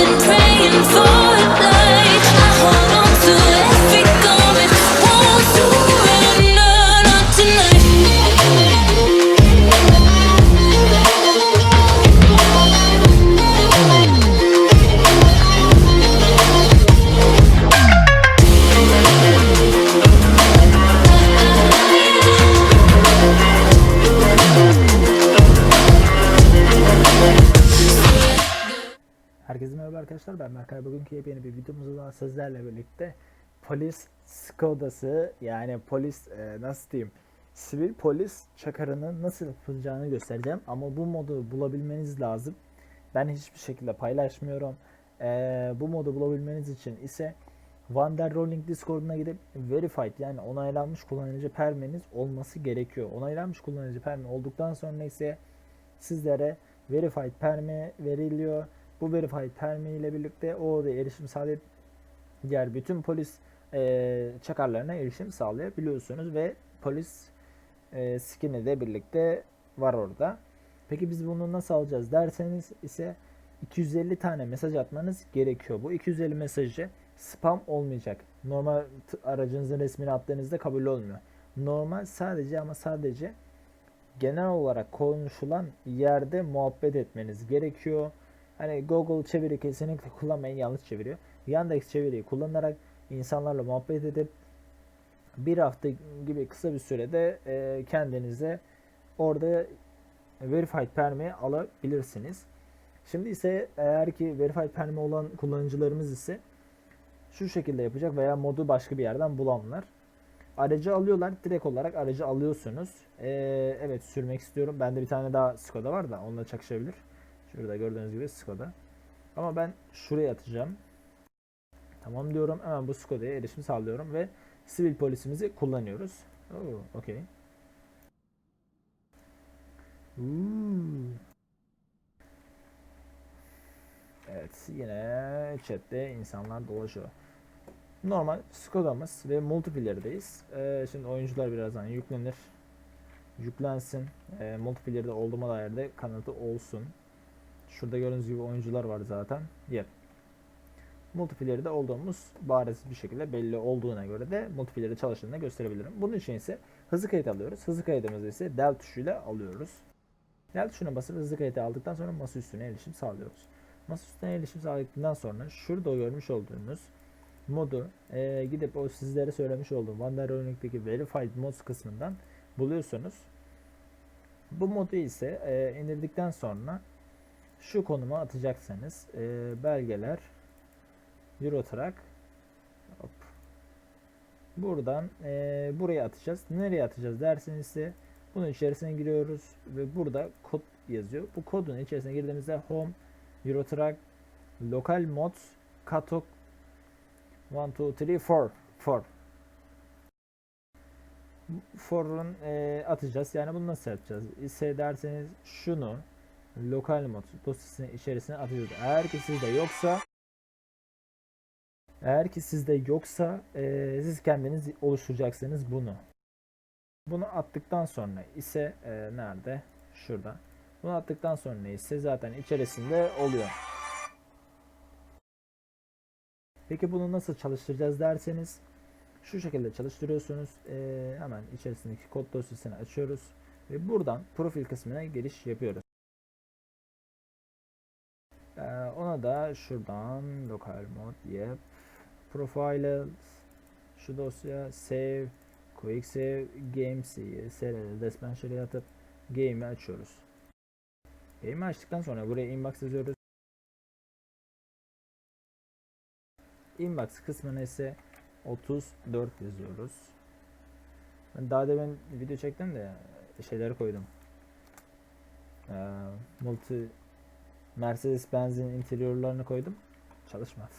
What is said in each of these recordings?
been praying arkadaşlar. Ben Berkay bugünkü yepyeni bir videomuzda sizlerle birlikte polis Skoda'sı yani polis e, nasıl diyeyim sivil polis çakarını nasıl yapılacağını göstereceğim. Ama bu modu bulabilmeniz lazım. Ben hiçbir şekilde paylaşmıyorum. E, bu modu bulabilmeniz için ise Vander Rolling Discord'una gidip verified yani onaylanmış kullanıcı permeniz olması gerekiyor. Onaylanmış kullanıcı permi olduktan sonra ise sizlere verified permi veriliyor. Bu verified permi ile birlikte o odaya erişim sağlayıp diğer bütün polis eee çakarlarına erişim sağlayabiliyorsunuz ve polis eee skin'i de birlikte var orada. Peki biz bunu nasıl alacağız derseniz ise 250 tane mesaj atmanız gerekiyor. Bu 250 mesajı spam olmayacak. Normal aracınızın resmini attığınızda kabul olmuyor. Normal sadece ama sadece genel olarak konuşulan yerde muhabbet etmeniz gerekiyor. Hani Google çeviri kesinlikle kullanmayın yanlış çeviriyor. Yandex çeviriyi kullanarak insanlarla muhabbet edip bir hafta gibi kısa bir sürede e, kendinize orada verified permi alabilirsiniz. Şimdi ise eğer ki verified permi olan kullanıcılarımız ise şu şekilde yapacak veya modu başka bir yerden bulanlar. Aracı alıyorlar. Direkt olarak aracı alıyorsunuz. Ee, evet sürmek istiyorum. Bende bir tane daha Skoda var da onunla çakışabilir. Şurada gördüğünüz gibi Skoda. Ama ben şuraya atacağım. Tamam diyorum. Hemen bu Skoda'ya erişim sağlıyorum ve sivil polisimizi kullanıyoruz. Oo, okey. Evet yine chatte insanlar dolaşıyor. Normal Skoda'mız ve multiplayer'deyiz. Ee, şimdi oyuncular birazdan yüklenir. Yüklensin. Ee, multiplayer'de olduğuma dair de kanıtı olsun. Şurada gördüğünüz gibi oyuncular var zaten. Yep. Multiplayer'de olduğumuz bariz bir şekilde belli olduğuna göre de multiplayer'de çalıştığını gösterebilirim. Bunun için ise hızlı kayıt alıyoruz. Hızlı kaydımızı ise del tuşuyla alıyoruz. Del tuşuna basıp hızlı kayıtı aldıktan sonra masa üstüne erişim sağlıyoruz. Masa üstüne erişim sağladıktan sonra şurada görmüş olduğunuz modu e, gidip o sizlere söylemiş olduğum Wanderonink'teki Verified Mods kısmından buluyorsunuz. Bu modu ise e, indirdikten sonra şu konuma atacaksınız. E, belgeler Eurotrack hop. Buradan e, buraya atacağız. Nereye atacağız derseniz ise bunun içerisine giriyoruz ve burada kod yazıyor. Bu kodun içerisine girdiğimizde Home, Eurotrack, Local Mods, Katok 1, 2, 3, 4. 4. 4'un e, atacağız. Yani bunu nasıl yapacağız? İse derseniz şunu lokal mod dosyasının içerisine atacağız. Eğer ki sizde yoksa eğer ki sizde yoksa e, siz kendiniz oluşturacaksınız bunu. Bunu attıktan sonra ise e, nerede? Şurada. Bunu attıktan sonra ise zaten içerisinde oluyor. Peki bunu nasıl çalıştıracağız derseniz şu şekilde çalıştırıyorsunuz. Ee, hemen içerisindeki kod dosyasını açıyoruz ve buradan profil kısmına giriş yapıyoruz. Da şuradan local mod yap profiles şu dosya save quick save games'i SRL dispatcher'ı atıp game'i açıyoruz. Game'i açtıktan sonra buraya inbox yazıyoruz. Inbox kısmına ise 34 yazıyoruz. Ben daha demin video çektim de şeyleri koydum. Ee, multi Mercedes Benz'in interiorlarını koydum. Çalışmaz.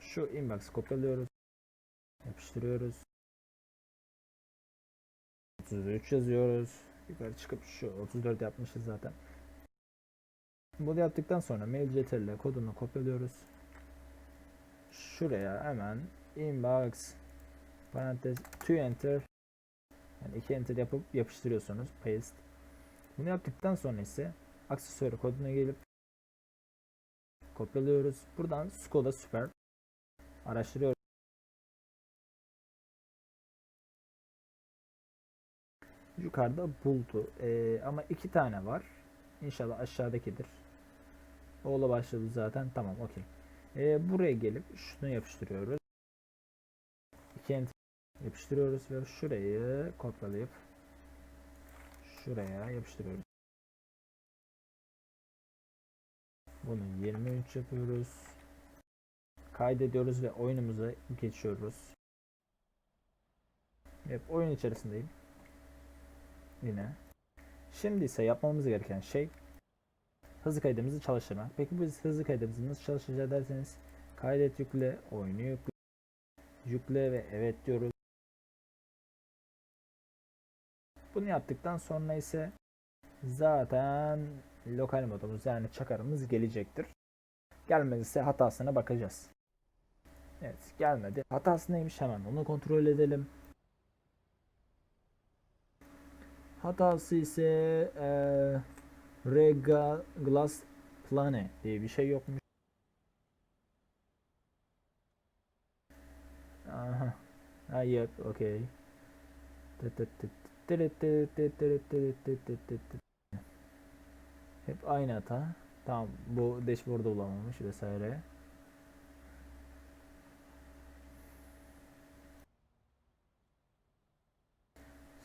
Şu inbox kopyalıyoruz. Yapıştırıyoruz. 33 yazıyoruz. Yukarı çıkıp şu 34 yapmışız zaten. Bunu yaptıktan sonra mail ctrl kodunu kopyalıyoruz şuraya hemen inbox parantez to enter yani iki enter yapıp yapıştırıyorsunuz paste bunu yaptıktan sonra ise aksesuarı koduna gelip kopyalıyoruz. Buradan Skoda Super araştırıyoruz. Yukarıda buldu. Ee, ama iki tane var. İnşallah aşağıdakidir. Oğla başladı zaten. Tamam okey. Ee, buraya gelip şunu yapıştırıyoruz. İki enter yapıştırıyoruz ve şurayı kopyalayıp şuraya yapıştırıyoruz. Bunu 23 yapıyoruz. Kaydediyoruz ve oyunumuza geçiyoruz. Hep oyun içerisindeyim. Yine. Şimdi ise yapmamız gereken şey hızlı kaydımızı çalıştırmak. Peki biz hızlı kaydımızı nasıl çalıştıracağız derseniz kaydet yükle, oyunu yükle, yükle ve evet diyoruz. Bunu yaptıktan sonra ise zaten lokal modumuz yani çakarımız gelecektir. Gelmediyse hatasına bakacağız. Evet gelmedi. Hatası neymiş hemen onu kontrol edelim. Hatası ise eee Rega Glass Plane diye bir şey yokmuş. Aha. Ha yep, okay. Hep aynı hata. Tamam bu dashboard'da bulamamış vesaire.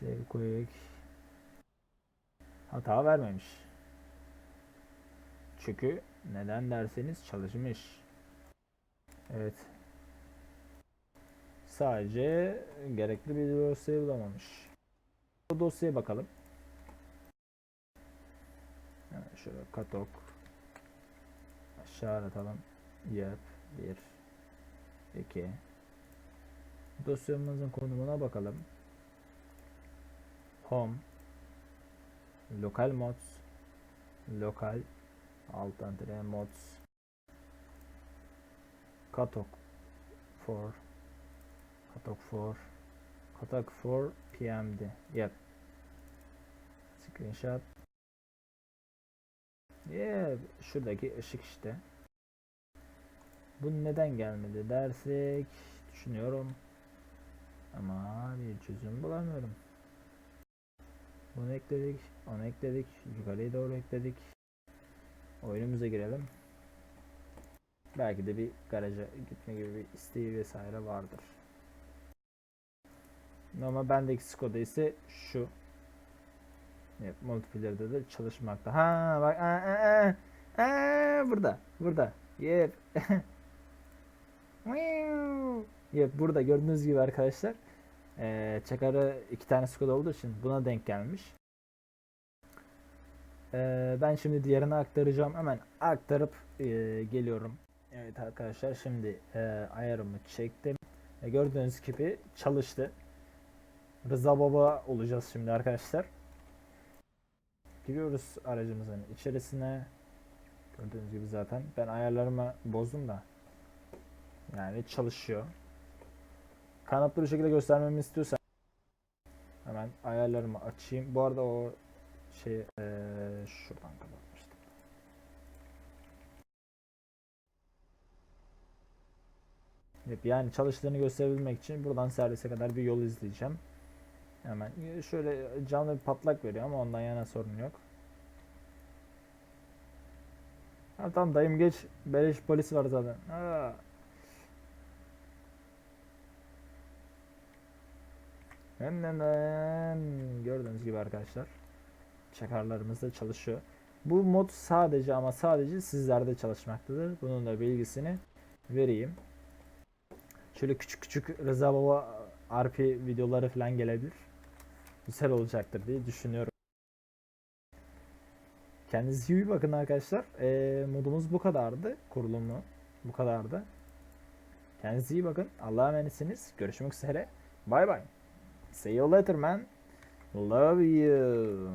Save quick. Hata vermemiş. Çünkü neden derseniz çalışmış. Evet. Sadece gerekli bir dosyayı bulamamış. Bu dosyaya bakalım. Hemen şöyle katok aşağı atalım. Yap 1 2 Dosyamızın konumuna bakalım. Home Lokal mods Lokal alt antre mods. Katok for Katok for Katok for PMD Yep Screenshot Yeah, şuradaki ışık işte. Bu neden gelmedi dersek düşünüyorum. Ama bir çözüm bulamıyorum. Bunu ekledik, onu ekledik, yukarıya doğru ekledik. Oyunumuza girelim. Belki de bir garaja gitme gibi bir isteği vesaire vardır. Ama bendeki Skoda ise şu. Evet, multiplayer'da da çalışmakta. Ha bak aa, aa, aa, aa, burada burada. Yep. yep burada gördüğünüz gibi arkadaşlar. Ee, çakarı iki tane Skoda olduğu için buna denk gelmiş. Ee, ben şimdi diğerini aktaracağım. Hemen aktarıp e, geliyorum. Evet arkadaşlar şimdi e, ayarımı çektim. E, gördüğünüz gibi çalıştı. Rıza Baba olacağız şimdi arkadaşlar. Giriyoruz aracımızın içerisine. Gördüğünüz gibi zaten ben ayarlarımı bozdum da. Yani çalışıyor. Kanatlı bir şekilde göstermemi istiyorsan hemen ayarlarımı açayım. Bu arada o şey eee şuradan kapatmıştım. Yep, yani çalıştığını gösterebilmek için buradan servise kadar bir yol izleyeceğim. Hemen şöyle canlı bir patlak veriyor ama ondan yana sorun yok. Ha, tamam dayım geç. Beleş polis var zaten. Ha. Hemen gördüğünüz gibi arkadaşlar çakarlarımız da çalışıyor. Bu mod sadece ama sadece sizlerde çalışmaktadır. Bunun da bilgisini vereyim. Şöyle küçük küçük Rıza Baba RP videoları falan gelebilir. Güzel olacaktır diye düşünüyorum. Kendinize iyi bakın arkadaşlar. Ee, modumuz bu kadardı. Kurulumu bu kadardı. Kendinize iyi bakın. Allah'a emanetsiniz. Görüşmek üzere. Bye bye. See you later man. Love you.